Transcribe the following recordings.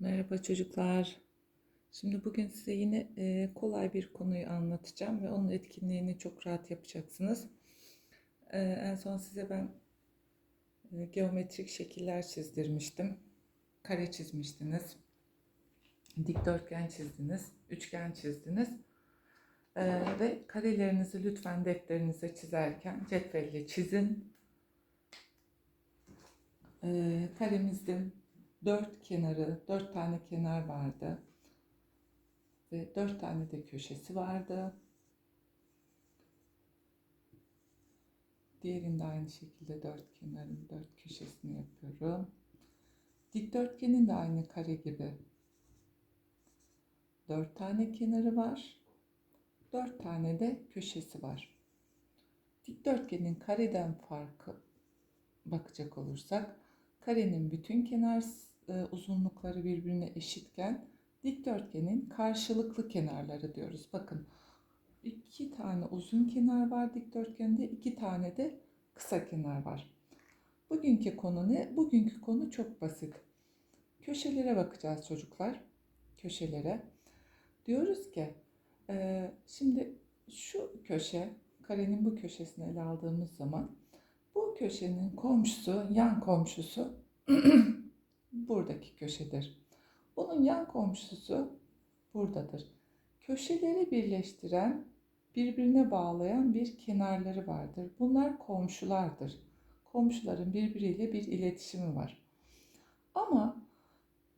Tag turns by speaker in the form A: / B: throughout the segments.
A: Merhaba çocuklar. Şimdi bugün size yine e, kolay bir konuyu anlatacağım ve onun etkinliğini çok rahat yapacaksınız. E, en son size ben e, geometrik şekiller çizdirmiştim. Kare çizmiştiniz. Dikdörtgen çizdiniz. Üçgen çizdiniz. Ve karelerinizi lütfen defterinize çizerken cetvelle çizin. E, karemizde dört kenarı, dört tane kenar vardı. Ve dört tane de köşesi vardı. Diğerinde aynı şekilde dört kenarın dört köşesini yapıyorum. Dikdörtgenin de aynı kare gibi dört tane kenarı var. Dört tane de köşesi var. Dikdörtgenin kareden farkı bakacak olursak karenin bütün kenar uzunlukları birbirine eşitken dikdörtgenin karşılıklı kenarları diyoruz. Bakın iki tane uzun kenar var dikdörtgende, iki tane de kısa kenar var. Bugünkü konu ne? Bugünkü konu çok basit. Köşelere bakacağız çocuklar. Köşelere. Diyoruz ki e, şimdi şu köşe, karenin bu köşesini ele aldığımız zaman bu köşenin komşusu, yan komşusu buradaki köşedir. Bunun yan komşusu buradadır. Köşeleri birleştiren, birbirine bağlayan bir kenarları vardır. Bunlar komşulardır. Komşuların birbiriyle bir iletişimi var. Ama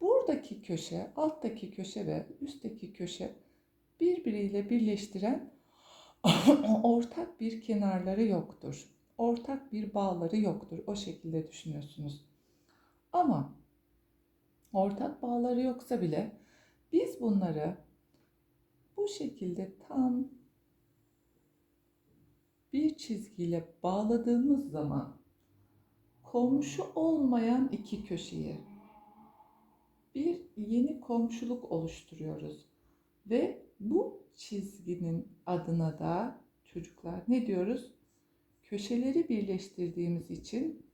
A: buradaki köşe, alttaki köşe ve üstteki köşe birbiriyle birleştiren ortak bir kenarları yoktur. Ortak bir bağları yoktur. O şekilde düşünüyorsunuz. Ama ortak bağları yoksa bile biz bunları bu şekilde tam bir çizgiyle bağladığımız zaman komşu olmayan iki köşeyi bir yeni komşuluk oluşturuyoruz. Ve bu çizginin adına da çocuklar ne diyoruz? Köşeleri birleştirdiğimiz için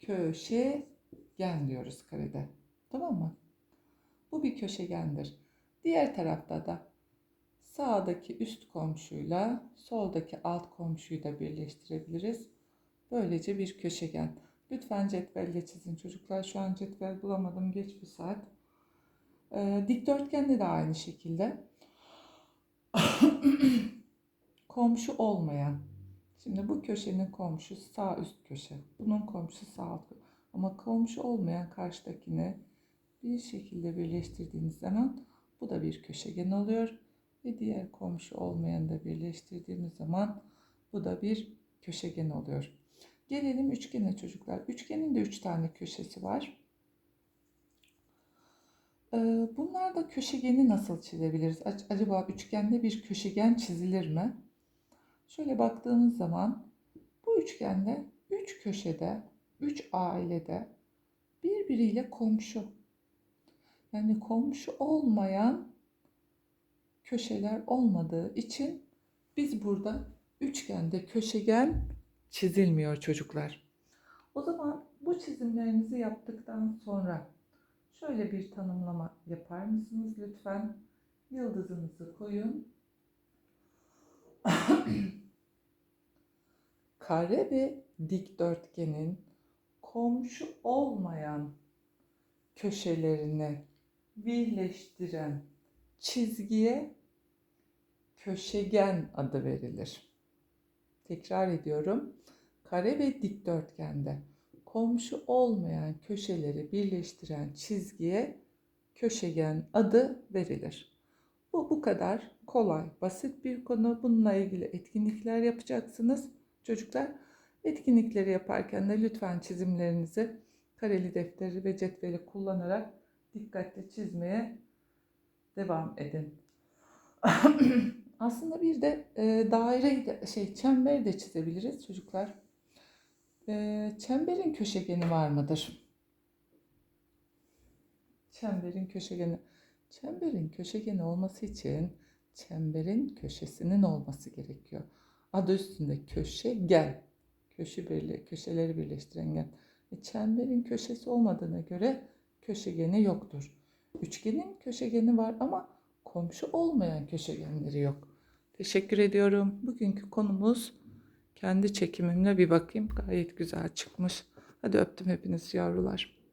A: köşegen diyoruz karede. Tamam mı? Bu bir köşegendir. Diğer tarafta da sağdaki üst komşuyla soldaki alt komşuyu da birleştirebiliriz. Böylece bir köşegen. Lütfen cetvelle çizin çocuklar. Şu an cetvel bulamadım. Geç bir saat. Ee, dikdörtgende de aynı şekilde. komşu olmayan. Şimdi bu köşenin komşusu sağ üst köşe. Bunun komşusu sağ alt. Ama komşu olmayan karşıdakini bir şekilde birleştirdiğiniz zaman bu da bir köşegen oluyor. Ve diğer komşu olmayanı da birleştirdiğimiz zaman bu da bir köşegen oluyor. Gelelim üçgene çocuklar. Üçgenin de üç tane köşesi var. Ee, bunlar da köşegeni nasıl çizebiliriz? Acaba üçgende bir köşegen çizilir mi? Şöyle baktığımız zaman bu üçgende üç köşede, üç ailede birbiriyle komşu. Yani komşu olmayan köşeler olmadığı için biz burada üçgende köşegen çizilmiyor çocuklar. O zaman bu çizimlerinizi yaptıktan sonra şöyle bir tanımlama yapar mısınız lütfen? Yıldızınızı koyun. Kare ve dikdörtgenin komşu olmayan köşelerini birleştiren çizgiye köşegen adı verilir. Tekrar ediyorum. Kare ve dikdörtgende komşu olmayan köşeleri birleştiren çizgiye köşegen adı verilir. Bu bu kadar kolay, basit bir konu. Bununla ilgili etkinlikler yapacaksınız. Çocuklar etkinlikleri yaparken de lütfen çizimlerinizi kareli defteri ve cetveli kullanarak dikkatli çizmeye devam edin. Aslında bir de e, daireyi de şey çemberi de çizebiliriz çocuklar. E, çemberin köşegeni var mıdır? Çemberin köşegeni. Çemberin köşegeni olması için çemberin köşesinin olması gerekiyor. Adı üstünde köşegen. Köşe birle, köşeleri birleştiren gen. E, çemberin köşesi olmadığına göre köşegeni yoktur. Üçgenin köşegeni var ama komşu olmayan köşegenleri yok. Teşekkür ediyorum. Bugünkü konumuz kendi çekimimle bir bakayım. Gayet güzel çıkmış. Hadi öptüm hepiniz yavrular.